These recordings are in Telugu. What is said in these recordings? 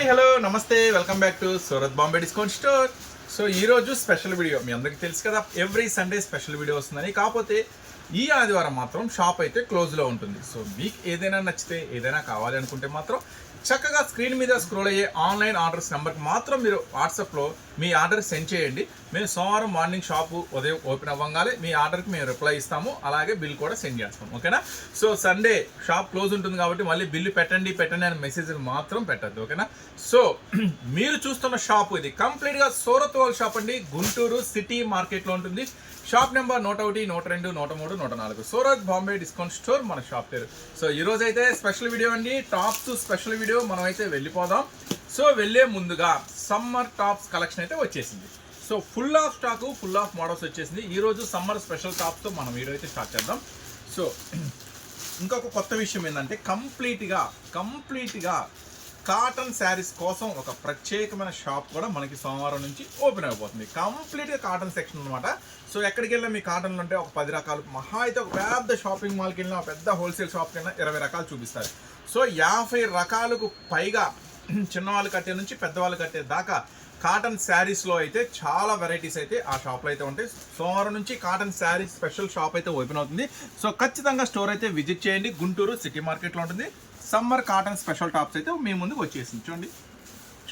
హాయ్ హలో నమస్తే welcome back to Surat Bombay discount store. So ఈ రోజు స్పెషల్ వీడియో మీ అందరికీ తెలుసు కదా ఎవ్రీ సండే స్పెషల్ వీడియో వస్తుందని. కాకపోతే ఈ ఆదివారం మాత్రం షాప్ అయితే క్లోజ్లో ఉంటుంది. సో మీకు ఏదైనా నచ్చితే ఏదైనా కావాలి అనుకుంటే మాత్రం చక్కగా స్క్రీన్ మీద స్క్రోల్ అయ్యే ఆన్లైన్ ఆర్డర్స్ నెంబర్కి మాత్రం మీరు వాట్సాప్లో మీ ఆర్డర్ సెండ్ చేయండి. మేము సోమవారం మార్నింగ్ షాపు ఉదయం ఓపెన్ అవ్వగానే మీ ఆర్డర్కి మేము రిప్లై ఇస్తాము. అలాగే బిల్ కూడా సెండ్ చేస్తాం ఓకేనా? సో సండే షాప్ క్లోజ్ ఉంటుంది కాబట్టి మళ్ళీ బిల్లు పెట్టండి పెట్టండి అనే మెసేజ్ మాత్రం పెట్టద్దు. ఓకేనా? సో మీరు చూస్తున్న షాప్ ఇది. కంప్లీట్గా సూరత్ షాప్ అండి. గుంటూరు సిటీ మార్కెట్లో ఉంటుంది. షాప్ నెంబర్ నూట ఒకటి నూట రెండు నూట మూడు నూట నాలుగు. సూరత్ బాంబే డిస్కౌంట్ స్టోర్ మన షాప్ పేరు. సో ఈ రోజు అయితే స్పెషల్ వీడియో అండి. Tops special video. మనం అయితే వెళ్ళిపోదాం. సో వెళ్ళే ముందుగా సమ్మర్ టాప్స్ కలెక్షన్ అయితే వచ్చేసింది. So full of stock full of models వచ్చేసింది. ఈ రోజు సమ్మర్ స్పెషల్ టాప్స్తో మనం వీడియో అయితే స్టార్ట్ చేద్దాం. సో ఇంకొక కొత్త విషయం ఏంటంటే కంప్లీట్గా కంప్లీట్గా కాటన్ శారీస్ కోసం ఒక ప్రత్యేకమైన షాప్ కూడా మనకి సోమవారం నుంచి ఓపెన్ అయిపోతుంది. కంప్లీట్గా కాటన్ సెక్షన్ అనమాట సో ఎక్కడికి వెళ్ళినా మీ కాటన్లు ఉంటే ఒక పది రకాలు. మహా అయితే ఒక పెద్ద షాపింగ్ మాల్కి వెళ్ళినా పెద్ద హోల్సేల్ షాప్కి వెళ్ళినా ఇరవై రకాలు చూపిస్తారు. సో యాభై రకాలకు పైగా చిన్నవాళ్ళు కట్టే నుంచి పెద్దవాళ్ళు కట్టే దాకా కాటన్ శారీస్లో అయితే చాలా వెరైటీస్ అయితే ఆ షాప్లో అయితే ఉంటాయి. సోమవారం నుంచి కాటన్ శారీస్ స్పెషల్ షాప్ అయితే ఓపెన్ అవుతుంది. సో ఖచ్చితంగా స్టోర్ అయితే విజిట్ చేయండి. గుంటూరు సిటీ మార్కెట్లో ఉంటుంది. సమ్మర్ కాటన్ స్పెషల్ టాప్స్ అయితే మీ ముందుకు వచ్చేసింది. చూడండి.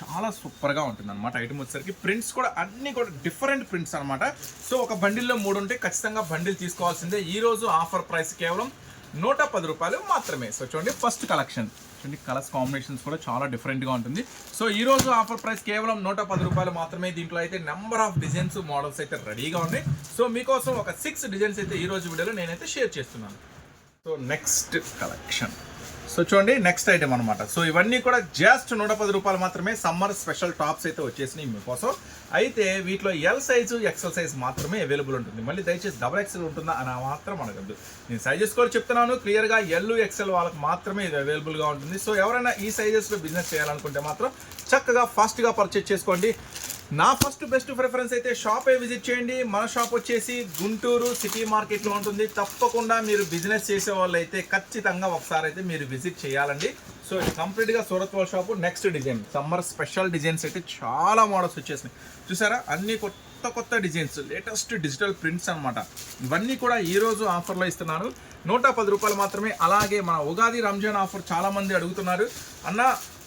చాలా సూపర్గా ఉంటుంది అనమాట ఐటమ్ వచ్చేసరికి. ప్రింట్స్ కూడా అన్ని కూడా డిఫరెంట్ ప్రింట్స్ అనమాట సో ఒక బండిల్లో మూడు ఉంటే ఖచ్చితంగా బండిల్ తీసుకోవాల్సిందే. ఈరోజు ఆఫర్ ప్రైస్ కేవలం నూట పది రూపాయలు మాత్రమే. సో చూడండి ఫస్ట్ కలెక్షన్ చూడండి కలర్స్ కాంబినేషన్స్ కూడా చాలా డిఫరెంట్గా ఉంటుంది. సో ఈ రోజు ఆఫర్ ప్రైస్ కేవలం నూట పది రూపాయలు మాత్రమే. దీంట్లో అయితే నెంబర్ ఆఫ్ డిజైన్స్ మోడల్స్ అయితే రెడీగా ఉన్నాయి. సో మీకోసం ఒక సిక్స్ డిజైన్స్ అయితే ఈ రోజు వీడియోలో నేనైతే షేర్ చేస్తున్నాను. సో నెక్స్ట్ కలెక్షన్ సో చూడండి నెక్స్ట్ ఐటమ్ అనమాట సో ఇవన్నీ కూడా జస్ట్ నూట పది రూపాయలు మాత్రమే సమ్మర్ స్పెషల్ టాప్స్ అయితే వచ్చేసినాయి మీకోసం. అయితే వీటిలో ఎల్ సైజు ఎక్సెల్ సైజ్ మాత్రమే అవైలబుల్ ఉంటుంది. మళ్ళీ దయచేసి డబల్ ఎక్సెల్ ఉంటుందా అని మాత్రం అనగద్దు నేను సైజెస్ కూడా చెప్తున్నాను. క్లియర్గా ఎల్ ఎక్సెల్ వాళ్ళకి మాత్రమే ఇది అవైలబుల్గా ఉంటుంది. సో ఎవరైనా ఈ సైజెస్లో బిజినెస్ చేయాలనుకుంటే మాత్రం చక్కగా ఫాస్ట్గా పర్చేస్ చేసుకోండి. నా ఫస్ట్ బెస్ట్ ప్రిఫరెన్స్ అయితే షాపే విజిట్ చేయండి. మన షాప్ వచ్చేసి గుంటూరు సిటీ మార్కెట్లో ఉంటుంది. తప్పకుండా మీరు బిజినెస్ చేసే వాళ్ళు అయితే ఖచ్చితంగా ఒకసారి అయితే మీరు విజిట్ చేయాలండి. సో ఇది కంప్లీట్గా సూరత్ వాళ్ళ shop. Next design. Summer special designs అయితే చాలా మోడల్స్ వచ్చేసినాయి. చూసారా? అన్ని కొత్త కొత్త డిజైన్స్. లేటెస్ట్ డిజిటల్ ప్రింట్స్ అన్నమాట. ఇవన్నీ కూడా ఈరోజు ఆఫర్లో ఇస్తున్నాను నూట పది రూపాయలు మాత్రమే. అలాగే మన ఉగాది రంజాన్ ఆఫర్ చాలామంది అడుగుతున్నారు. అన్న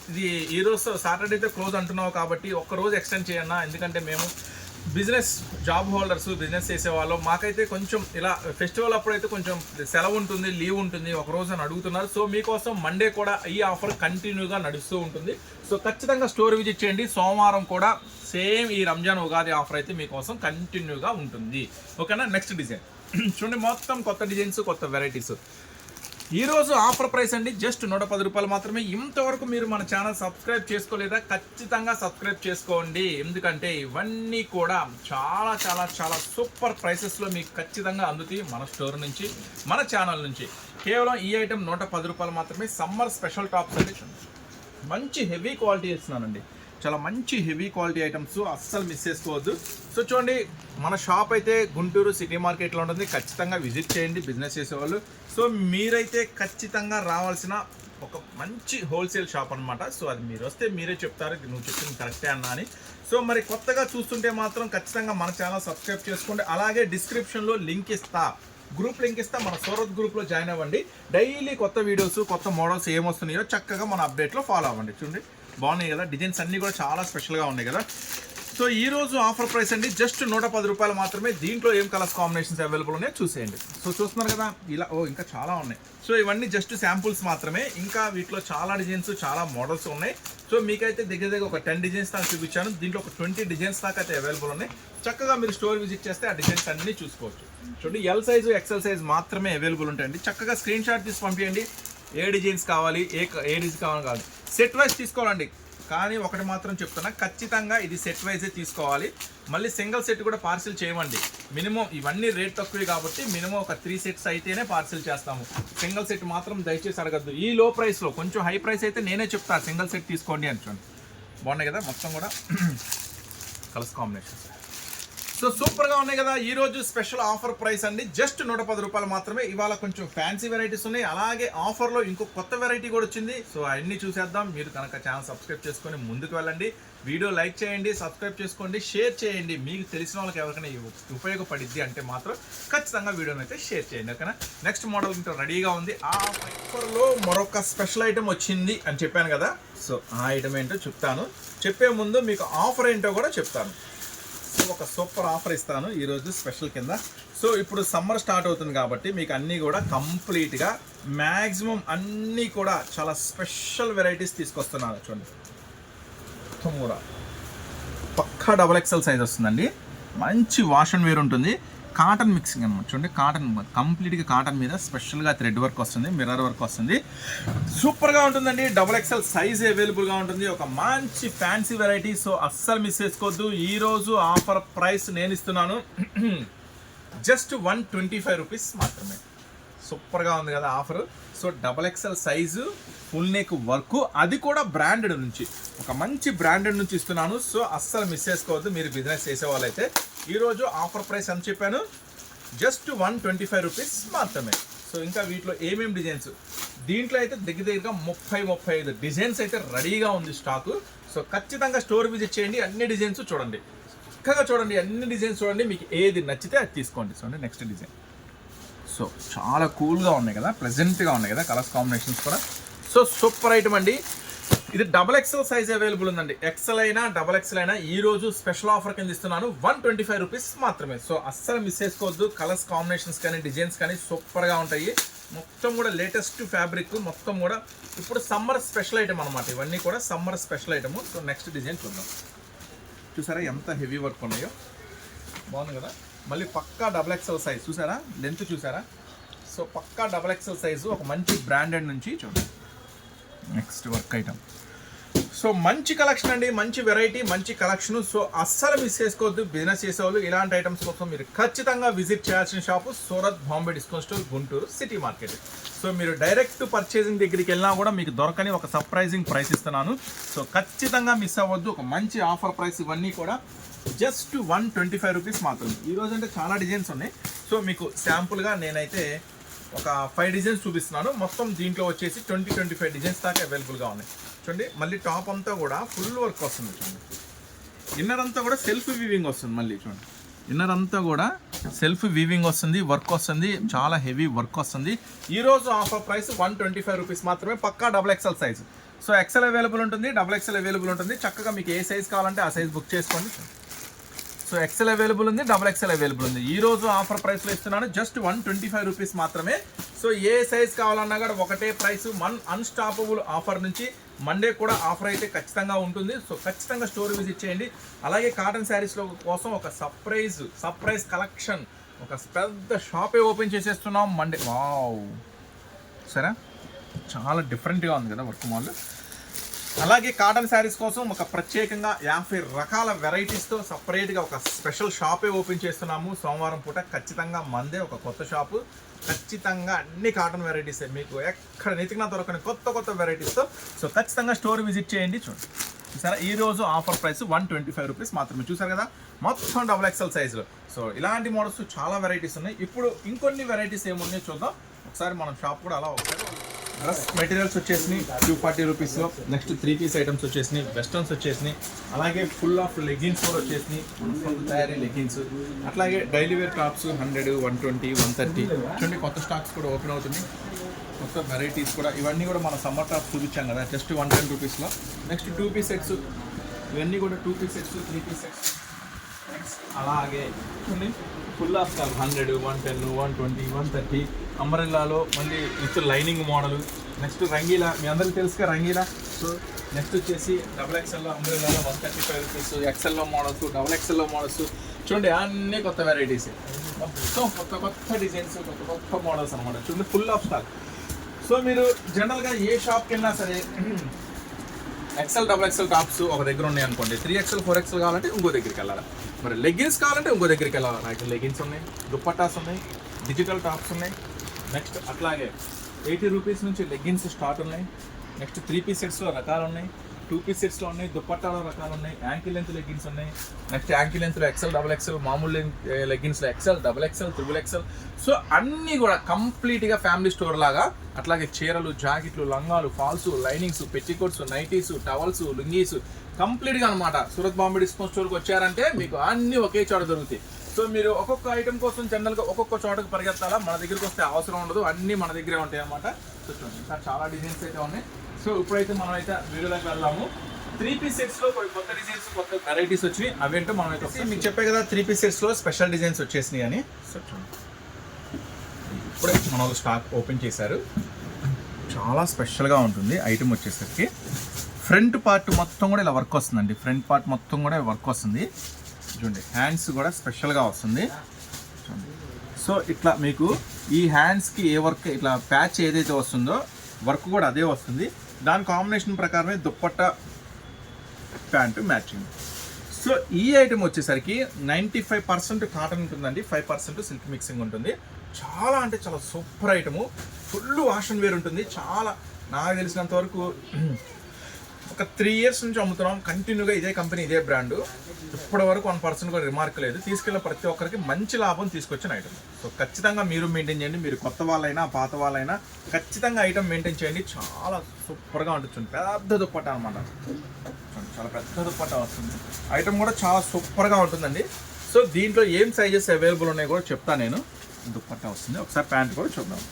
ఇది ఈ రోజు సాటర్డే అయితే క్లోజ్ అంటున్నావు కాబట్టి ఒక్కరోజు ఎక్స్టెండ్ చేయన్నా ఎందుకంటే మేము బిజినెస్ జాబ్ హోల్డర్స్ బిజినెస్ చేసేవాళ్ళు. మాకైతే కొంచెం ఇలా ఫెస్టివల్ అప్పుడైతే కొంచెం సెలవు ఉంటుంది లీవ్ ఉంటుంది ఒక రోజు అని అడుగుతున్నారు. సో మీకోసం మండే కూడా ఈ ఆఫర్ కంటిన్యూగా నడుస్తూ ఉంటుంది. సో ఖచ్చితంగా స్టోర్ విజిట్ చేయండి. సోమవారం కూడా సేమ్ ఈ రంజాన్ ఉగాది ఆఫర్ అయితే మీకోసం కంటిన్యూగా ఉంటుంది. ఓకేనా? Next design. చూడండి మొత్తం కొత్త డిజైన్స్ కొత్త వెరైటీస్. ఈరోజు ఆఫర్ ప్రైస్ అండి జస్ట్ నూట పది రూపాయలు మాత్రమే. ఇంతవరకు మీరు మన ఛానల్ సబ్స్క్రైబ్ చేసుకోలేదా? ఖచ్చితంగా సబ్స్క్రైబ్ చేసుకోండి. ఎందుకంటే ఇవన్నీ కూడా చాలా చాలా చాలా సూపర్ ప్రైసెస్లో మీకు ఖచ్చితంగా అందుతాయి మన స్టోర్ నుంచి మన ఛానల్ నుంచి. కేవలం ఈ ఐటెం నూట పది రూపాయలు మాత్రమే. సమ్మర్ స్పెషల్ టాప్స్ అండి మంచి హెవీ క్వాలిటీ ఇస్తున్నానండి. చాలా మంచి హెవీ క్వాలిటీ ఐటమ్స్ అస్సలు మిస్ చేసుకోవద్దు. సో చూడండి మన షాప్ అయితే గుంటూరు సిటీ మార్కెట్లో ఉంటుంది. ఖచ్చితంగా విజిట్ చేయండి బిజినెస్ చేసేవాళ్ళు. సో మీరైతే ఖచ్చితంగా రావాల్సిన ఒక మంచి హోల్సేల్ షాప్ అనమాట సో అది మీరు వస్తే మీరే చెప్తారు నువ్వు చెప్పింది కరెక్టే అన్నా అని. సో మరి కొత్తగా చూస్తుంటే మాత్రం ఖచ్చితంగా మన ఛానల్ సబ్స్క్రైబ్ చేసుకోండి. అలాగే డిస్క్రిప్షన్లో లింక్ ఇస్తా. గ్రూప్ లింక్ ఇస్తా. మన సూరత్ గ్రూప్లో జాయిన్ అవ్వండి. డైలీ కొత్త వీడియోస్ కొత్త మోడల్స్ ఏమొస్తున్నాయో చక్కగా మన అప్డేట్లో ఫాలో అవ్వండి. చూడండి. బాగున్నాయి కదా. డిజైన్స్ అన్నీ కూడా చాలా స్పెషల్గా ఉన్నాయి కదా. సో ఈ రోజు ఆఫర్ ప్రైస్ అండి జస్ట్ నూట పది రూపాయలు మాత్రమే. దీంట్లో ఏం కలర్స్ కాంబినేషన్స్ అవైలబుల్ ఉన్నాయో చూసేయండి. సో చూస్తున్నారు కదా ఇలా ఓ ఇంకా చాలా ఉన్నాయి. సో ఇవన్నీ జస్ట్ శాంపుల్స్ మాత్రమే. ఇంకా వీటిలో చాలా డిజైన్స్ చాలా మోడల్స్ ఉన్నాయి. సో మీకైతే దగ్గర దగ్గర ఒక టెన్ డిజైన్స్ దాకా చూపించాను. దీంట్లో ఒక ట్వంటీ డిజైన్స్ దాకా అయితే అవైలబుల్ ఉన్నాయి. చక్కగా మీరు స్టోర్ విజిట్ చేస్తే ఆ డిజైన్స్ అన్నీ చూసుకోవచ్చు. చూడండి ఎల్ సైజు ఎక్సెల్ సైజ్ మాత్రమే అవైలబుల్ ఉంటాయండి. చక్కగా స్క్రీన్ షాట్ తీసి పంపించండి ఏ డిజైన్స్ కావాలి ఏ ఏ డిజైన్ కావాలి కాదు. సెట్ వైజ్ తీసుకోవాలండి. కానీ ఒకటి మాత్రం చెప్తున్నా ఖచ్చితంగా ఇది సెట్ వైజే తీసుకోవాలి. మళ్ళీ సింగిల్ సెట్ కూడా పార్సిల్ చేయమండి. మినిమం ఇవన్నీ రేట్ తక్కువే కాబట్టి మినిమం ఒక త్రీ సెట్స్ అయితేనే పార్సిల్ చేస్తాము. సింగిల్ సెట్ మాత్రం దయచేసి అడగద్దు. ఈ లో ప్రైస్లో కొంచెం హై ప్రైస్ అయితే నేనే చెప్తా సింగిల్ సెట్ తీసుకోండి అని చూడండి. బాగున్నాయి కదా? మొత్తం కూడా కలర్స్ కాంబినేషన్ సో సూపర్గా ఉన్నాయి కదా. ఈరోజు స్పెషల్ ఆఫర్ ప్రైస్ అండి. జస్ట్ నూట పది రూపాయలు మాత్రమే. ఇవాళ కొంచెం ఫ్యాన్సీ వెరైటీస్ ఉన్నాయి. అలాగే ఆఫర్లో ఇంకో కొత్త వెరైటీ కూడా వచ్చింది. సో అన్ని చూసేద్దాం. మీరు కనుక ఛానల్ సబ్స్క్రైబ్ చేసుకొని ముందుకు వెళ్ళండి. వీడియో లైక్ చేయండి సబ్స్క్రైబ్ చేసుకోండి షేర్ చేయండి. మీకు తెలిసిన వాళ్ళకి ఎవరికైనా ఉపయోగపడిద్ది అంటే మాత్రం ఖచ్చితంగా వీడియోని అయితే షేర్ చేయండి ఓకేనా? నెక్స్ట్ మోడల్ ఇంకా రెడీగా ఉంది. ఆ ఆఫర్లో మరొక స్పెషల్ ఐటెం వచ్చింది అని చెప్పాను కదా. సో ఆ ఐటమ్ ఏంటో చెప్తాను. చెప్పే ముందు మీకు ఆఫర్ ఏంటో కూడా చెప్తాను. ఒక సూపర్ ఆఫర్ ఇస్తాను ఈరోజు స్పెషల్ కింద. సో ఇప్పుడు సమ్మర్ స్టార్ట్ అవుతుంది కాబట్టి మీకు అన్నీ కూడా కంప్లీట్గా మ్యాక్సిమం అన్నీ కూడా చాలా స్పెషల్ వెరైటీస్ తీసుకొస్తున్నాను చూడండి. తొమ్మిది పక్కా డబల్ ఎక్సెల్ సైజ్ వస్తుందండి. మంచి వాష్ అండ్ వేర్ ఉంటుంది. కాటన్ మిక్సింగ్ అనమాట చూడండి కాటన్ కంప్లీట్గా కాటన్ మీద స్పెషల్గా థ్రెడ్ వర్క్ వస్తుంది మిర్రర్ వర్క్ వస్తుంది. సూపర్గా ఉంటుందండి డబుల్ ఎక్స్ఎల్ సైజ్ అవైలబుల్గా ఉంటుంది. ఒక మంచి ఫ్యాన్సీ వెరైటీ సో అస్సలు మిస్ చేసుకోవద్దు. ఈరోజు ఆఫర్ ప్రైస్ నేను ఇస్తున్నాను. Just one twenty five rupees మాత్రమే. సూపర్గా ఉంది కదా offer. So double XL size full neck work. అది కూడా బ్రాండెడ్ నుంచి ఒక మంచి బ్రాండెడ్ నుంచి ఇస్తున్నాను. సో అస్సలు మిస్ చేసుకోవద్దు. మీరు బిజినెస్ చేసే వాళ్ళైతే ఈరోజు ఆఫర్ ప్రైస్ ఎంత చెప్పాను? Just one twenty five rupees మాత్రమే. సో ఇంకా వీటిలో ఏమేమి డిజైన్స్? దీంట్లో అయితే దగ్గర దగ్గరగా ముప్పై ముప్పై ఐదు డిజైన్స్ అయితే రెడీగా ఉంది స్టాకు సో ఖచ్చితంగా స్టోర్ విజిట్ చేయండి. అన్ని డిజైన్స్ చూడండి. చక్కగా చూడండి. అన్ని డిజైన్స్ చూడండి. మీకు ఏది నచ్చితే అది తీసుకోండి. చూడండి నెక్స్ట్ డిజైన్ సో చాలా కూల్గా ఉన్నాయి కదా? ప్లెజెంట్గా ఉన్నాయి కదా? కలర్స్ కాంబినేషన్స్ కూడా. సో సూపర్ ఐటమ్ అండి. ఇది డబల్ ఎక్సెల్ సైజ్ అవైలబుల్ ఉందండి. ఎక్సెల్ అయినా డబల్ ఎక్సెల్ అయినా ఈ రోజు స్పెషల్ ఆఫర్ కింద ఇస్తున్నాను. వన్ ట్వంటీ ఫైవ్ రూపీస్ మాత్రమే. సో అస్సలు మిస్ చేసుకోవద్దు. కలర్స్ కాంబినేషన్స్ కానీ డిజైన్స్ కానీ సూపర్గా ఉంటాయి. మొత్తం కూడా లేటెస్ట్ ఫ్యాబ్రిక్ మొత్తం కూడా ఇప్పుడు సమ్మర్ స్పెషల్ ఐటమ్ అనమాట ఇవన్నీ కూడా summer special item so next design చూద్దాం. చూసారా ఎంత హెవీ వర్క్ ఉన్నాయో? బాగుంది కదా? మళ్ళీ పక్కా డబల్ ఎక్సెల్ సైజ్ చూసారా? లెంత్ చూసారా? సో పక్కా డబల్ ఎక్సెల్ సైజు ఒక మంచి బ్రాండెడ్ నుంచి చూడండి. నెక్స్ట్ వర్క్ ఐటమ్ సో మంచి కలెక్షన్ అండి మంచి వెరైటీ మంచి కలెక్షన్ సో అస్సలు మిస్ చేసుకోవద్దు బిజినెస్ చేసేవాళ్ళు ఇలాంటి ఐటమ్స్ కోసం మీరు ఖచ్చితంగా విజిట్ చేయాల్సిన shop Surat Bombay discount store Guntur city market so మీరు డైరెక్ట్ పర్చేసింగ్ దగ్గరికి వెళ్ళినా కూడా మీకు దొరకని ఒక సర్ప్రైజింగ్ ప్రైస్ ఇస్తున్నాను. సో ఖచ్చితంగా మిస్ అవ్వద్దు ఒక మంచి ఆఫర్ ప్రైస్ ఇవన్నీ కూడా just one twenty five rupees మాత్రమే ఈరోజు అంటే చాలా డిజైన్స్ ఉన్నాయి. సో మీకు శాంపుల్గా నేనైతే ఒక ఫైవ్ డిజైన్స్ చూపిస్తున్నాను. మొత్తం దీంట్లో వచ్చేసి ట్వంటీ ట్వంటీ ఫైవ్ డిజైన్స్ దాకా అవైలబుల్గా ఉన్నాయి. చూడండి మళ్ళీ టాప్ అంతా కూడా ఫుల్ వర్క్ వస్తుంది చూడండి. ఇన్నర్ అంతా కూడా సెల్ఫ్ వీవింగ్ వస్తుంది మళ్ళీ చూడండి. ఇన్నర్ అంతా కూడా సెల్ఫ్ వీవింగ్ వస్తుంది వర్క్ వస్తుంది చాలా హెవీ వర్క్ వస్తుంది. ఈరోజు offer price one twenty five rupees మాత్రమే పక్కా double XL size so XL available ఉంటుంది డబుల్ ఎక్సెల్ అవైలబుల్ ఉంటుంది. చక్కగా మీకు ఏ సైజ్ కావాలంటే ఆ సైజ్ బుక్ చేసుకోండి. సో ఎక్సెల్ అవైలబుల్ ఉంది డబుల్ ఎక్సెల్ అవైలబుల్ ఉంది. ఈ రోజు ఆఫర్ ప్రైస్లో ఇస్తున్నాను just one twenty five rupees మాత్రమే. సో ఏ సైజ్ కావాలన్నా కూడా ఒకటే ప్రైస్ వన్ అన్స్టాపబుల్ ఆఫర్ నుంచి మండే కూడా ఆఫర్ అయితే ఖచ్చితంగా ఉంటుంది. సో ఖచ్చితంగా స్టోర్ విజిట్ చేయండి. అలాగే కాటన్ శారీస్లో కోసం ఒక సర్ప్రైజ్ సర్ప్రైజ్ కలెక్షన్ ఒక పెద్ద షాపే ఓపెన్ చేసేస్తున్నాం మండే వావ్ సరే చాలా డిఫరెంట్గా ఉంది కదా వర్క్ మాల్ అలాగే కాటన్ శారీస్ కోసం ఒక ప్రత్యేకంగా యాభై రకాల వెరైటీస్తో సపరేట్గా ఒక స్పెషల్ షాపే ఓపెన్ చేస్తున్నాము. సోమవారం పూట ఖచ్చితంగా మందే ఒక కొత్త షాపు ఖచ్చితంగా అన్ని కాటన్ వెరైటీసే మీకు. ఎక్కడ నెతికినా దొరకని కొత్త కొత్త వెరైటీస్తో సో ఖచ్చితంగా స్టోర్ విజిట్ చేయండి చూడండి. చూసారా? ఈ రోజు offer price one twenty five rupees మాత్రమే. చూసారు కదా? మొత్తం డబుల్ ఎక్సెల్ సైజులో సో ఇలాంటి మోడల్స్ చాలా వెరైటీస్ ఉన్నాయి. ఇప్పుడు ఇంకొన్ని వెరైటీస్ ఏమున్నాయో చూద్దాం. ఒకసారి మనం షాప్ కూడా అలా ఒకసారి మెటీరియల్స్ వచ్చేసినాయి టూ ఫార్టీ రూపీస్లో నెక్స్ట్ త్రీ పీస్ ఐటమ్స్ వచ్చేసినాయి వెస్టర్న్స్ వచ్చేసినాయి. అలాగే ఫుల్ ఆఫ్ లెగ్గిన్స్ కూడా వచ్చేసినాయి. తయారీ లెగ్గిన్స్ అట్లాగే daily wear tops hundred one twenty one thirty చూడండి కొత్త స్టాక్స్ కూడా ఓపెన్ అవుతుంది కొత్త వెరైటీస్ కూడా. ఇవన్నీ కూడా మన సమ్మర్ టాప్స్ చూపించాం కదా జస్ట్ వన్ టెన్ రూపీస్లో నెక్స్ట్ టూ పీస్ సెట్స్ ఇవన్నీ కూడా two piece sets three piece sets అలాగే చూడండి full of stock hundred one ten one twenty one thirty అంబరెల్లాలో మళ్ళీ with lining model. Next Rangeela మీ అందరికీ తెలుసుగా రంగీలా? సో నెక్స్ట్ వచ్చేసి డబుల్ ఎక్స్ఎల్లో అంబరెల్లాలో వన్ థర్టీ ఫైవ్ రూపీస్ ఎక్స్ఎల్లో మోడల్స్ డబుల్ ఎక్స్ఎల్లో మోడల్స్. చూడండి అన్నీ కొత్త వెరైటీస్ మొత్తం కొత్త కొత్త డిజైన్స్ కొత్త కొత్త మోడల్స్ అనమాట చూడండి ఫుల్ ఆఫ్ స్టాక్ సో మీరు జనరల్గా ఏ షాప్కి వెళ్ళినా సరే ఎక్సెల్ డబుల్ ఎక్సెల్ టాప్స్ ఒక దగ్గర ఉన్నాయి అనుకోండి. త్రీ ఎక్సెల్ ఫోర్ ఎక్సెల్ కావాలంటే ఇంకో దగ్గరికి వెళ్ళాలి? మరి లెగ్గిన్స్ కావాలంటే ఇంకో దగ్గరికి వెళ్ళాలి? నాకు లెగ్గిన్స్ ఉన్నాయి దుప్పటాస్ ఉన్నాయి డిజిటల్ టాప్స్ ఉన్నాయి. నెక్స్ట్ అట్లాగే ఎయిటీ రూపీస్ నుంచి లెగ్గిన్స్ స్టార్ట్ ఉన్నాయి. నెక్స్ట్ త్రీ పీస్ సెట్స్లో రకాలు ఉన్నాయి. టూ పీస్ సెట్స్లో ఉన్నాయి. దుప్పట్టాల రకాలు ఉన్నాయి. యాంకిల్ లెంత్ లెగ్గిన్స్ ఉన్నాయి. నెక్స్ట్ యాంకిల్ లెంత్లో ఎక్సెల్ డబుల్ ఎక్సెల్ మామూలు లెగ్గిన్స్లో XL double XL triple XL. So అన్నీ కూడా కంప్లీట్గా ఫ్యామిలీ స్టోర్ లాగా అట్లాగే చీరలు జాకెట్లు లంగాలు falls linings petticoats nighties towels lungis కంప్లీట్గా అనమాట సూరత్ బాంబే డిస్కౌంట్ స్టోర్కి వచ్చారంటే మీకు అన్నీ ఒకే చోట దొరుకుతాయి. సో మీరు ఒక్కొక్క ఐటమ్ కోసం జనరల్గా ఒక్కొక్క చోటకి పరిగెత్తాలా? మన దగ్గరికి వస్తే అవసరం ఉండదు. అన్నీ మన దగ్గరే ఉంటాయి అన్నమాట. సో చూడండి చాలా డిజైన్స్ అయితే ఉన్నాయి. సో ఇప్పుడైతే మనం అయితే వీడియోలోకి వెళ్దాము. త్రీ పీస్ సెట్స్లో కొన్ని కొత్త డిజైన్స్ కొత్త వెరైటీస్ వచ్చినాయి. అవేంటో మనం అయితే మీకు చెప్పే కదా త్రీ పీస్ సెట్స్లో స్పెషల్ డిజైన్స్ వచ్చేసినాయి అని. సో చూడండి. ఇప్పుడే మన వాళ్ళు స్టాక్ ఓపెన్ చేశారు. చాలా స్పెషల్గా ఉంటుంది. ఐటమ్ వచ్చేసరికి. ఫ్రంట్ పార్ట్ మొత్తం కూడా ఇలా వర్క్ వస్తుందండి. ఫ్రంట్ పార్ట్ మొత్తం కూడా వర్క్ వస్తుంది. చూడండి హ్యాండ్స్ కూడా స్పెషల్గా వస్తుంది. చూడండి. సో ఇట్లా మీకు ఈ హ్యాండ్స్కి ఏ వర్క్ ఇట్లా ప్యాచ్ ఏదైతే వస్తుందో వర్క్ కూడా అదే వస్తుంది. దాని కాంబినేషన్ ప్రకారమే దుప్పట్ట ప్యాంటు మ్యాచింగ్ సో ఈ ఐటెం వచ్చేసరికి నైంటీ ఫైవ్ పర్సెంట్ కాటన్ ఉంటుందండి ఫైవ్ పర్సెంట్ సిల్క్ మిక్సింగ్ ఉంటుంది. చాలా అంటే చాలా super item full wash and wear ఉంటుంది. చాలా నాకు తెలిసినంత వరకు ఒక త్రీ ఇయర్స్ నుంచి అమ్ముతున్నాం. కంటిన్యూగా ఇదే కంపెనీ ఇదే బ్రాండ్ ఇప్పటి వరకు వన్ పర్సెంట్ కూడా రిమార్క్ లేదు. తీసుకెళ్ళిన ప్రతి ఒక్కరికి మంచి లాభం తీసుకొచ్చిన ఐటమ్ సో ఖచ్చితంగా మీరు మెయింటైన్ చేయండి. మీరు కొత్త వాళ్ళైనా పాత వాళ్ళైనా ఖచ్చితంగా ఐటమ్ మెయింటైన్ చేయండి. చాలా సూపర్గా ఉంటుంది. పెద్ద దుప్పట అనమాట చాలా పెద్ద దుప్పట వస్తుంది. ఐటమ్ కూడా చాలా సూపర్గా ఉంటుందండి. సో దీంట్లో ఏం సైజెస్ అవైలబుల్ ఉన్నాయో కూడా చెప్తాను నేను. దుప్పట్ట వస్తుంది. ఒకసారి ప్యాంట్ కూడా చూద్దాం.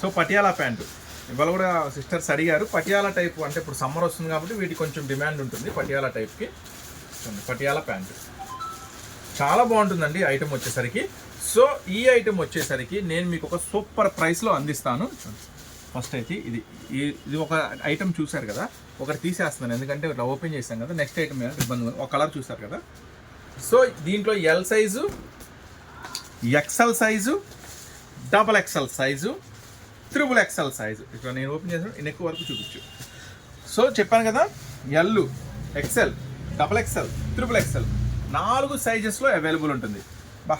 So Patiala pant. ఇవాళ కూడా సిస్టర్స్ అడిగారు పటియాల టైప్ అంటే ఇప్పుడు సమ్మర్ వస్తుంది కాబట్టి వీటికి కొంచెం డిమాండ్ ఉంటుంది పటియాల టైప్కి పటియాల ప్యాంటు చాలా బాగుంటుందండి ఐటెం వచ్చేసరికి. సో ఈ ఐటెం వచ్చేసరికి నేను మీకు ఒక సూపర్ ప్రైస్లో అందిస్తాను. ఫస్ట్ అయితే ఇది ఇది ఒక ఐటెం చూశారు కదా ఒకటి తీసేస్తున్నాను. ఎందుకంటే ఇట్లా ఓపెన్ చేశాం కదా నెక్స్ట్ ఐటమ్ ఇబ్బంది ఒక కలర్ చూశారు కదా. సో దీంట్లో L size XL size double XL size triple XL size ఇక్కడ నేను ఓపెన్ చేసిన నెక్ వరకు చూపించు. సో చెప్పాను కదా L XL double XL triple XL నాలుగు సైజెస్లో అవైలబుల్ ఉంటుంది. బా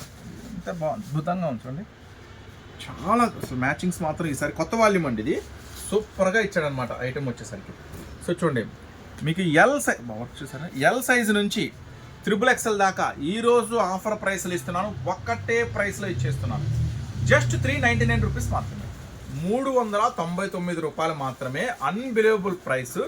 ఎంత బా అద్భుతంగా ఉంచండి చాలా అసలు మ్యాచింగ్స్ మాత్రం ఈసారి కొత్త వాల్యూమ్ అండి ఇది. సూపర్గా ఇచ్చాడనమాట ఐటెం వచ్చేసరికి. సో చూడండి మీకు ఎల్ సైజ్ చూసారా? ఎల్ సైజ్ నుంచి త్రిబుల్ ఎక్స్ఎల్ దాకా ఈ రోజు ఆఫర్ ప్రైస్లు ఇస్తున్నాను. ఒక్కటే ప్రైస్లో ఇచ్చేస్తున్నాను. Just three ninety nine rupees మాత్రం మూడు వందల తొంభై తొమ్మిది రూపాయలు మాత్రమే అన్బిలీవబుల్ ప్రైస్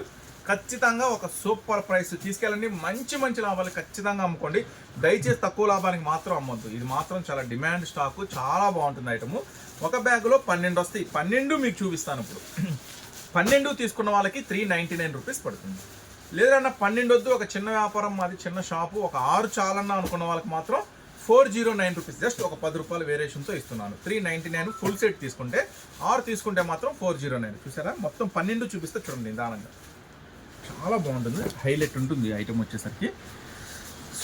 ఖచ్చితంగా ఒక సూపర్ ప్రైస్ తీసుకెళ్ళండి. మంచి మంచి లాభాలు ఖచ్చితంగా అమ్ముకోండి. దయచేసి తక్కువ లాభానికి మాత్రం అమ్మొద్దు. ఇది మాత్రం చాలా డిమాండ్ స్టాక్ చాలా బాగుంటుంది ఐటము ఒక బ్యాగులో పన్నెండు వస్తాయి. పన్నెండు మీకు చూపిస్తాను ఇప్పుడు. పన్నెండు తీసుకున్న వాళ్ళకి త్రీ నైంటీ నైన్ రూపీస్ పడుతుంది. లేదన్నా పన్నెండు వద్దు. ఒక చిన్న వ్యాపారం మాది చిన్న షాపు ఒక ఆరు చాలన్నా అనుకున్న వాళ్ళకి మాత్రం four zero nine rupees. Just ఒక పది రూపాయల వేరియేషన్తో ఇస్తున్నాను. Three ninety nine full set తీసుకుంటే ఆరు తీసుకుంటే మాత్రం ఫోర్ జీరో నైన్. చూసారా? మొత్తం పన్నెండు చూపిస్తే చూడండి నిదానంగా. చాలా బాగుంటుంది. హైలైట్ ఉంటుంది ఈ ఐటమ్ వచ్చేసరికి.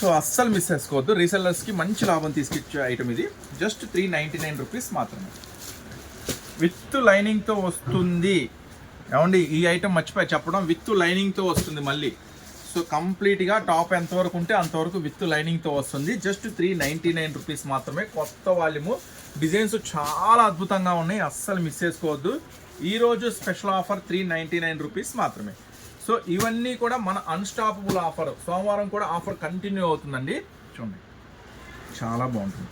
సో అస్సలు మిస్ చేసుకోవద్దు. రీసెల్లర్స్కి మంచి లాభం తీసుకొచ్చే ఐటమ్ ఇది. Just three ninety nine rupees మాత్రమే. విత్ లైనింగ్తో వస్తుంది. ఏమండి ఈ ఐటమ్ మర్చిపోయి చెప్పడం? విత్ లైనింగ్తో వస్తుంది మళ్ళీ. సో కంప్లీట్గా టాప్ ఎంతవరకు ఉంటే అంతవరకు విత్ లైనింగ్తో వస్తుంది. Just three ninety nine rupees మాత్రమే. కొత్త వాల్యూము. డిజైన్స్ చాలా అద్భుతంగా ఉన్నాయి. అస్సలు మిస్ చేసుకోవద్దు. ఈరోజు special offer three ninety nine rupees మాత్రమే. సో ఇవన్నీ కూడా మన అన్స్టాపబుల్ ఆఫర్ సోమవారం కూడా ఆఫర్ కంటిన్యూ అవుతుందండి. చూడండి. చాలా బాగుంటుంది.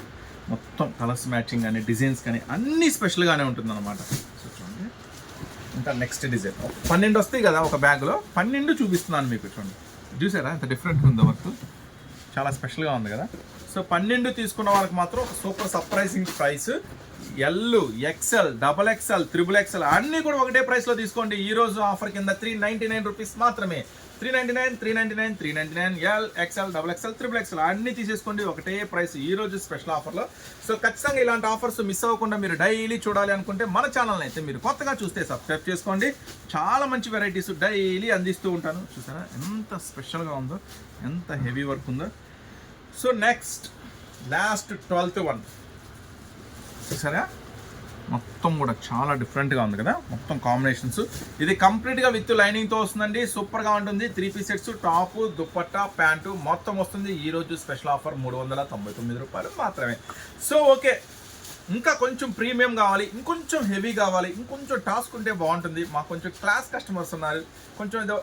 మొత్తం కలర్స్ మ్యాచింగ్ కానీ డిజైన్స్ కానీ అన్నీ స్పెషల్గానే ఉంటుంది అనమాట సో చూడండి. ఇంకా నెక్స్ట్ డిజైన్ పన్నెండు వస్తాయి కదా ఒక బ్యాగ్లో పన్నెండు చూపిస్తున్నాను మీకు చూడండి. చూసారా? ఎంత డిఫరెంట్ ఉందో వర్క్ చాలా స్పెషల్గా ఉంది కదా. సో పన్నెండు తీసుకున్న వాళ్ళకి మాత్రం super surprising price L XL double XL triple XL అన్నీ కూడా ఒకటే ప్రైస్లో తీసుకోండి. ఈ రోజు ఆఫర్ కింద త్రీ నైంటీ నైన్ రూపీస్ మాత్రమే. Three ninety nine three ninety nine three ninety nine L XL double XL triple XL అన్ని తీసేసుకోండి. ఒకటే ప్రైస్ ఈ రోజు స్పెషల్ ఆఫర్లో సో ఖచ్చితంగా ఇలాంటి ఆఫర్స్ మిస్ అవ్వకుండా మీరు డైలీ చూడాలి అనుకుంటే మన ఛానల్ అయితే మీరు కొత్తగా చూస్తే సబ్స్క్రైబ్ చేసుకోండి. చాలా మంచి వెరైటీస్ డైలీ అందిస్తూ ఉంటాను. చూసారా? ఎంత స్పెషల్గా ఉందో ఎంత హెవీ వర్క్ ఉందో. So next last twelfth one చూసారా? మొత్తం కూడా చాలా డిఫరెంట్గా ఉంది కదా? మొత్తం కాంబినేషన్స్ ఇది కంప్లీట్గా విత్ లైనింగ్తో వస్తుందండి. సూపర్గా ఉంటుంది. Three piece sets top dupatta pant మొత్తం వస్తుంది. ఈ రోజు స్పెషల్ ఆఫర్ మూడు వందల తొంభై తొమ్మిది రూపాయలు మాత్రమే. సో ఓకే ఇంకా కొంచెం ప్రీమియం కావాలి ఇంకొంచెం హెవీ కావాలి ఇంకొంచెం టాస్క్ ఉంటే బాగుంటుంది. మాకు కొంచెం క్లాస్ కస్టమర్స్ ఉన్నారు. కొంచెం ఏదో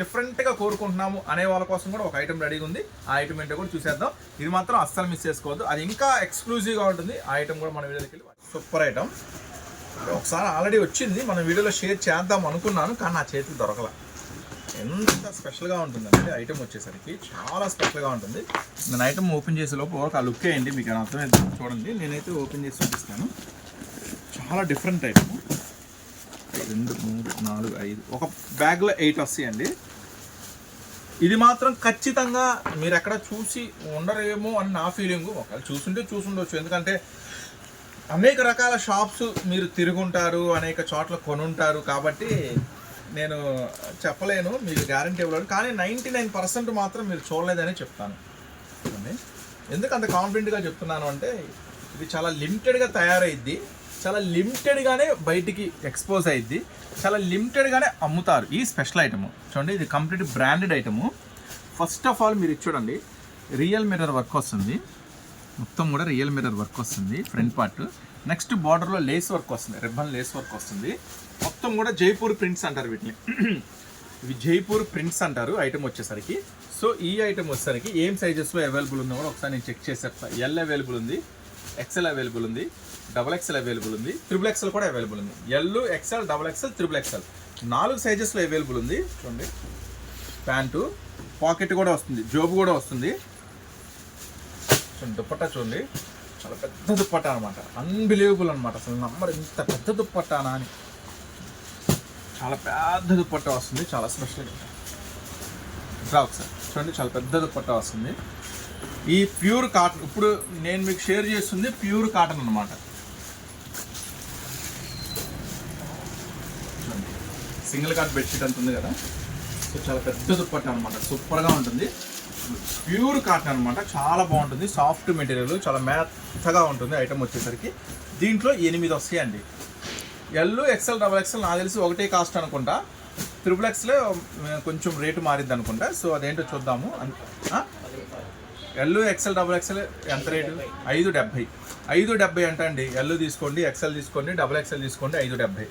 డిఫరెంట్గా కోరుకుంటున్నాము అనే వాళ్ళ కోసం కూడా ఒక ఐటమ్ రెడీగా ఉంది. ఆ ఐటమ్ ఏంటో కూడా చూసేద్దాం. ఇది మాత్రం అస్సలు మిస్ చేసుకోవద్దు. అది ఇంకా ఎక్స్క్లూజివ్గా ఉంటుంది. ఆ ఐటమ్ కూడా మన వీడియోకి వెళ్ళి సూపర్ ఐటమ్ ఒకసారి ఆల్రెడీ వచ్చింది. మనం వీడియోలో షేర్ చేద్దాం అనుకున్నాను కానీ నా చేతికి దొరకలేదు ఎంత స్పెషల్గా ఉంటుందంటే ఐటమ్ వచ్చేసరికి చాలా స్పెషల్గా ఉంటుంది. నేను ఐటమ్ ఓపెన్ చేసే లోపు ఒక లుక్ వేయండి మీకు ఏమైనా అర్థమైంది చూడండి. నేనైతే ఓపెన్ చేసి చూపిస్తాను. చాలా డిఫరెంట్ ఐటమ్ రెండు మూడు నాలుగు ఐదు. ఒక బ్యాగ్లో ఎయిట్ వస్తాయండి. ఇది మాత్రం ఖచ్చితంగా మీరు ఎక్కడ చూసి ఉండరేమో అని నా ఫీలింగ్ ఒకవేళ చూసుంటే చూసుండొచ్చు. ఎందుకంటే అనేక రకాల షాప్స్ మీరు తిరుగుంటారు అనేక చోట్ల కొనుంటారు. కాబట్టి నేను చెప్పలేను మీకు గ్యారంటీ ఇవ్వలేను కానీ నైంటీ నైన్ పర్సెంట్ మాత్రం మీరు చూడలేదనే చెప్తాను. చూడండి. ఎందుకు అంత కాన్ఫిడెంట్గా చెప్తున్నాను అంటే ఇది చాలా లిమిటెడ్గా తయారైద్ది చాలా లిమిటెడ్గానే బయటికి ఎక్స్పోజ్ అయ్యిద్ది చాలా లిమిటెడ్గానే అమ్ముతారు ఈ స్పెషల్ ఐటమ్ చూడండి ఇది complete branded item first of all మీరు చూడండి రియల్ మిర్రర్ వర్క్ వస్తుంది. మొత్తం కూడా రియల్ మిర్రర్ వర్క్ వస్తుంది ఫ్రంట్ పార్ట్ నెక్స్ట్ బార్డర్లో లేస్ వర్క్ వస్తుంది రిబ్బన్ లేస్ వర్క్ వస్తుంది. మొత్తం కూడా జైపూర్ ప్రింట్స్ అంటారు వీటిని. ఇవి జైపూర్ ప్రింట్స్ అంటారు ఐటమ్ వచ్చేసరికి. సో ఈ ఐటమ్ వచ్చేసరికి ఏం సైజెస్లో అవైలబుల్ ఉందో కూడా ఒకసారి నేను చెక్ చేసి చెప్తాను ఎల్ అవైలబుల్ ఉంది ఎక్సెల్ అవైలబుల్ ఉంది డబల్ ఎక్సెల్ అవైలబుల్ ఉంది త్రిబుల్ ఎక్సెల్ కూడా అవైలబుల్ ఉంది. L XL double XL triple XL నాలుగు సైజెస్లో అవైలబుల్ ఉంది. చూడండి. ప్యాంటు పాకెట్ కూడా వస్తుంది జోబు కూడా వస్తుంది. చూడండి దుప్పట్టా చూడండి. చాలా పెద్ద దుప్పట్టా అనమాట అన్బిలీవబుల్ అనమాట అసలు నమ్మరు ఇంత పెద్ద దుప్పట్టానా అని. చాలా పెద్ద దుప్పట్టా వస్తుంది. చాలా స్పెషల్ ఇట్లా ఒకసారి చూడండి చాలా పెద్ద దుప్పట్టా వస్తుంది. ఈ ప్యూర్ కాటన్ ఇప్పుడు నేను మీకు షేర్ చేస్తుంది ప్యూర్ కాటన్ అనమాట సింగిల్ కాట్ బెడ్షీట్ అంత ఉంది కదా. సో చాలా పెద్ద దుప్పట్ట అనమాట సూపర్గా ఉంటుంది. ప్యూర్ కాటన్ అనమాట చాలా బాగుంటుంది. సాఫ్ట్ మెటీరియల్ చాలా మెత్తగా ఉంటుంది ఐటమ్ వచ్చేసరికి. దీంట్లో ఎనిమిది వస్తాయండి. ఎల్లు ఎక్సెల్ డబల్ ఎక్సెల్ నాకు తెలిసి ఒకటే కాస్ట్ అనుకుంటా. త్రిబుల్ ఎక్స్లో కొంచెం రేటు మారిద్ది అనుకుంటా. సో అదేంటో చూద్దాము. ఎల్లు ఎక్సెల్ డబుల్ ఎక్సెల్ ఎంత రేటు? ఐదు డెబ్బై ఐదు డెబ్బై అంట అండి. ఎల్లు తీసుకోండి ఎక్సెల్ తీసుకోండి డబుల్ ఎక్సెల్ తీసుకోండి ఐదు డెబ్బై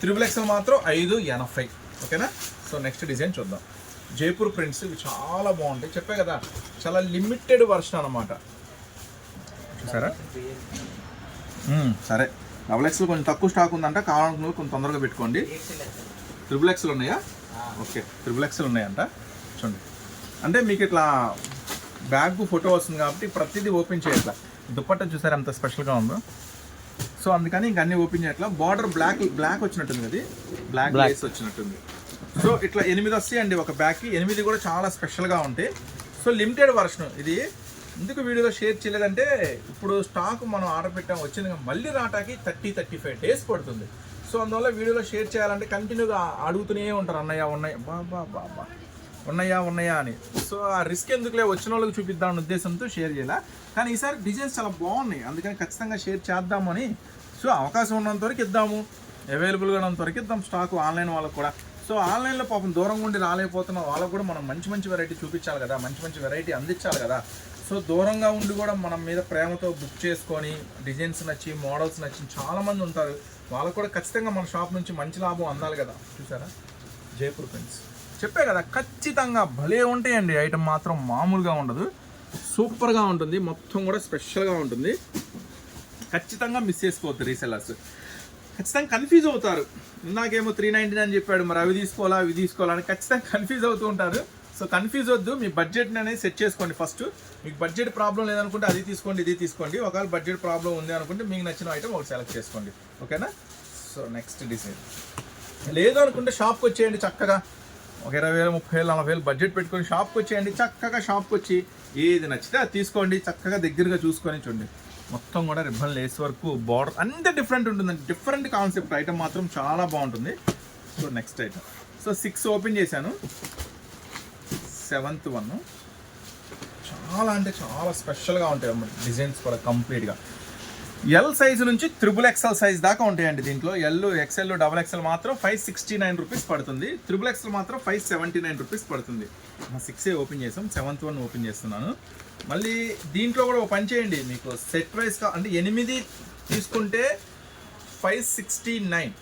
త్రిబుల్ ఎక్సెల్ మాత్రం ఐదు ఎనభై. ఓకేనా? సో నెక్స్ట్ డిజైన్ చూద్దాం. జైపూర్ ప్రింట్స్ ఇవి చాలా బాగుంటాయి. చెప్పే కదా చాలా లిమిటెడ్ వర్షన్ అనమాట చూసారా? మ్మ్, సరే. డబుల్ ఎక్స్ఎల్ కొంచెం తక్కువ స్టాక్ ఉందంట కావాలనుకున్న కొంచెం తొందరగా పెట్టుకోండి. ట్రిపుల్ ఎక్స్ఎల్ ఉన్నాయా? ఓకే ట్రిపుల్ ఎక్స్ఎల్ ఉన్నాయంట. చూడండి. అంటే మీకు ఇట్లా బ్యాగ్ ఫోటో వస్తుంది కాబట్టి ప్రతిదీ ఓపెన్ చేయట్లా. దుప్పట్టా చూసారా ఎంత స్పెషల్గా ఉందో? సో అందుకని ఇంక అన్ని ఓపెన్ చేయట్లా. బార్డర్ బ్లాక్ బ్లాక్ వచ్చినట్టుంది అది బ్లాక్ లేస్ వచ్చినట్టుంది. సో ఇట్లా ఎనిమిది వస్తాయండి ఒక బ్యాగ్కి. ఎనిమిది కూడా చాలా స్పెషల్గా ఉంటాయి. సో లిమిటెడ్ వర్షన్ ఇది. ఎందుకు వీడియోలో షేర్ చేయలేదంటే ఇప్పుడు స్టాక్ మనం ఆర్డర్ పెట్టాం వచ్చింది మళ్ళీ రాటాకి థర్టీ థర్టీ ఫైవ్ డేస్ పడుతుంది. సో అందువల్ల వీడియోలో షేర్ చేయాలంటే కంటిన్యూగా అడుగుతూనే ఉంటారు అన్నయ్య ఉన్నాయి బాబా బాబా ఉన్నయ్యా బా ఉన్నాయా ఉన్నాయా అని. సో ఆ రిస్క్ ఎందుకులే వచ్చిన వాళ్ళకి చూపిద్దామన్న ఉద్దేశంతో షేర్ చేయాల? కానీ ఈసారి డిజైన్స్ చాలా బాగున్నాయి. అందుకని ఖచ్చితంగా షేర్ చేద్దామని. సో అవకాశం ఉన్నంత వరకు ఇద్దాము. అవైలబుల్గా ఉన్నంత వరకు ఇద్దాం. స్టాక్ ఆన్లైన్ వాళ్ళకి కూడా. సో ఆన్లైన్లో పాపం దూరంగా ఉండి రాలేకపోతున్న వాళ్ళకు కూడా మనం మంచి మంచి వెరైటీ చూపించాలి కదా మంచి మంచి వెరైటీ అందించాలి కదా. సో దూరంగా ఉండి కూడా మనం మీద ప్రేమతో బుక్ చేసుకొని డిజైన్స్ నచ్చి మోడల్స్ నచ్చి చాలామంది ఉంటారు. వాళ్ళకు కూడా ఖచ్చితంగా మన షాప్ నుంచి మంచి లాభం అందాలి కదా. చూసారా? జైపూర్ పెన్స్ చెప్పే కదా ఖచ్చితంగా భలే ఉంటాయండి. ఐటమ్ మాత్రం మామూలుగా ఉండదు. సూపర్గా ఉంటుంది. మొత్తం కూడా స్పెషల్గా ఉంటుంది. ఖచ్చితంగా మిస్ చేసుకోవద్దు రీసెల్లర్స్ ఖచ్చితంగా కన్ఫ్యూజ్ అవుతారు. ఇందాకేమో త్రీ నైంటీ నైన్ చెప్పాడు మరి అవి తీసుకోవాలా అవి తీసుకోవాలా అని ఖచ్చితంగా కన్ఫ్యూజ్ అవుతూ ఉంటారు. సో కన్ఫ్యూజ్ వద్దు మీ బడ్జెట్ని అనేది సెట్ చేసుకోండి ఫస్ట్ మీకు బడ్జెట్ ప్రాబ్లం లేదనుకుంటే అది తీసుకోండి ఇది తీసుకోండి. ఒకవేళ బడ్జెట్ ప్రాబ్లం ఉంది అనుకుంటే మీకు నచ్చిన ఐటమ్ ఒకటి సెలెక్ట్ చేసుకోండి. ఓకేనా? సో నెక్స్ట్ డిజైన్ లేదు అనుకుంటే షాప్కి వచ్చేయండి చక్కగా. ఒక ఇరవై వేలు ముప్పై వేలు నలభై వేలు బడ్జెట్ పెట్టుకొని షాప్కి వచ్చేయండి చక్కగా షాప్కి వచ్చి ఏది నచ్చితే అది తీసుకోండి చక్కగా దగ్గరగా చూసుకొని చూడండి. మొత్తం కూడా రిబ్బన్ లేస్ వరకు బార్డర్ అంత డిఫరెంట్ ఉంటుందండి. డిఫరెంట్ కాన్సెప్ట్ ఐటమ్ మాత్రం చాలా బాగుంటుంది. So next item so six open చేశాను. సెవెంత్ వన్ చాలా అంటే చాలా స్పెషల్గా ఉంటాయి అన్నమాట డిజైన్స్ కూడా కంప్లీట్గా ఎల్ సైజు నుంచి త్రిబుల్ ఎక్స్ఎల్ సైజ్ దాకా ఉంటాయండి దీంట్లో. ఎల్ ఎక్స్ఎల్ డబల్ ఎక్స్ఎల్ మాత్రం ఫైవ్ సిక్స్టీ నైన్ రూపీస్ పడుతుంది త్రిబుల్ ఎక్స్ఎల్ మాత్రం ఫైవ్ సెవెంటీ నైన్ రూపీస్ పడుతుంది సిక్స్ ఓపెన్ చేసాం సెవెంత్ వన్ ఓపెన్ చేస్తున్నాను. మళ్ళీ దీంట్లో కూడా ఒక పని చేయండి. మీకు సెట్ వైజ్ అంటే ఎనిమిది తీసుకుంటే ఫైవ్ సిక్స్టీ నైన్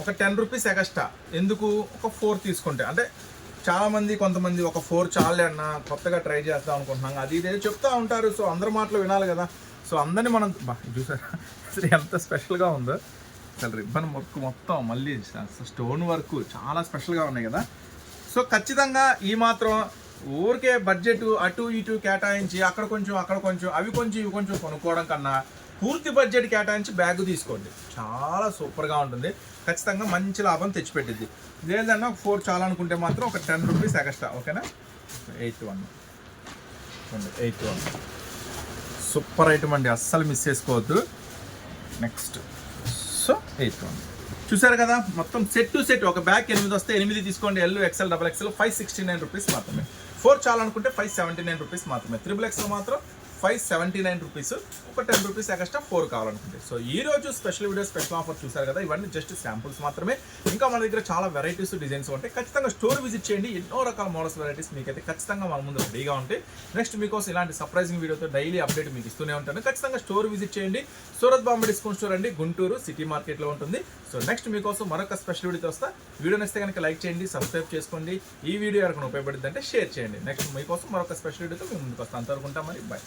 ఒక టెన్ రూపీస్ ఎగస్ట్రా ఎందుకు? ఒక ఫోర్ తీసుకుంటే. అంటే చాలామంది కొంతమంది ఒక ఫోర్ చాలే అన్న కొత్తగా ట్రై చేద్దాం అనుకుంటున్నాం. అది ఇదే చెప్తా ఉంటారు. సో అందరి మాటలు వినాలి కదా. సో అందరినీ మనం చూసారా? అసలు ఎంత స్పెషల్గా ఉందో. అసలు రిబ్బన్ వర్క్ మొత్తం మళ్ళీ స్టోన్ వర్క్ చాలా స్పెషల్గా ఉన్నాయి కదా. సో ఖచ్చితంగా ఈ మాత్రం ఊరికే బడ్జెట్ అటు ఇటు కేటాయించి అక్కడ కొంచెం అక్కడ కొంచెం అవి కొంచెం ఇవి కొంచెం కొనుక్కోవడం కన్నా పూర్తి బడ్జెట్ కేటాయించి బ్యాగ్ తీసుకోండి. చాలా సూపర్గా ఉంటుంది. ఖచ్చితంగా మంచి లాభం తెచ్చిపెట్టింది లేదన్నా ఫోర్ చాలనుకుంటే మాత్రం ఒక టెన్ రూపీస్ ఎక్స్ట్రా ఓకేనా? Eighth one. Eighth one. Super item అండి అస్సలు మిస్ చేసుకోవద్దు. నెక్స్ట్. So eighth one. చూసారు కదా మొత్తం సెట్ టు సెట్ ఒక బ్యాగ్ ఎనిమిది వస్తే ఎనిమిది తీసుకోండి. L XL double XL five sixty nine rupees మాత్రమే. ఫోర్ చాలనుకుంటే ఫైవ్ సెవెంటీ నైన్ రూపీస్ మాత్రమే. త్రిబుల్ ఎక్స్లో మాత్రం ఫైవ్ సెవెంటీ నైన్ రూపీస్ ఒక టెన్ రూపీస్ ఎక్స్ట్రా ఫోర్ కావాలనుకుంటే. సో ఈ రోజు స్పెషల్ వీడియో స్పెషల్ ఆఫర్ చూసారు కదా ఇవన్నీ జస్ట్ శాంపుల్స్ మాత్రమే. ఇంకా మన దగ్గర చాలా వెరైటీస్ డిజైన్స్ ఉంటాయి. ఖచ్చితంగా స్టోర్ విజిట్ చేయండి. ఎన్నో రకాల మోడల్స్ వెరైటీస్ మీకైతే ఖచ్చితంగా మన ముందు రెడీగా ఉంటాయి. నెక్స్ట్ మీకోసం ఇలాంటి సర్ప్రైజింగ్ వీడియోతో డైలీ అప్డేట్ మీకు ఇస్తూనే ఉంటాను. ఖచ్చితంగా స్టోర్ విజిట్ చేయండి. సూరత్ బాంబే డిస్కౌంట్ స్టోర్ అండి గుంటూరు సిటీ మార్కెట్లో ఉంటుంది. సో నెక్స్ట్ మీకోసం మరొక స్పెషల్ వీడియోతో వస్తా. వీడియో నచ్చితే కనుక లైక్ చేయండి సబ్స్క్రైబ్ చేసుకోండి. ఈ వీడియో ఎవరికైనా ఉపయోగపడుతుందంటే షేర్ చేయండి. నెక్స్ట్ మీకోసం మరొక స్పెషల్ వీడియోతో మేము ముందుకు వస్తాను అంతవరకు మరి. బాయ్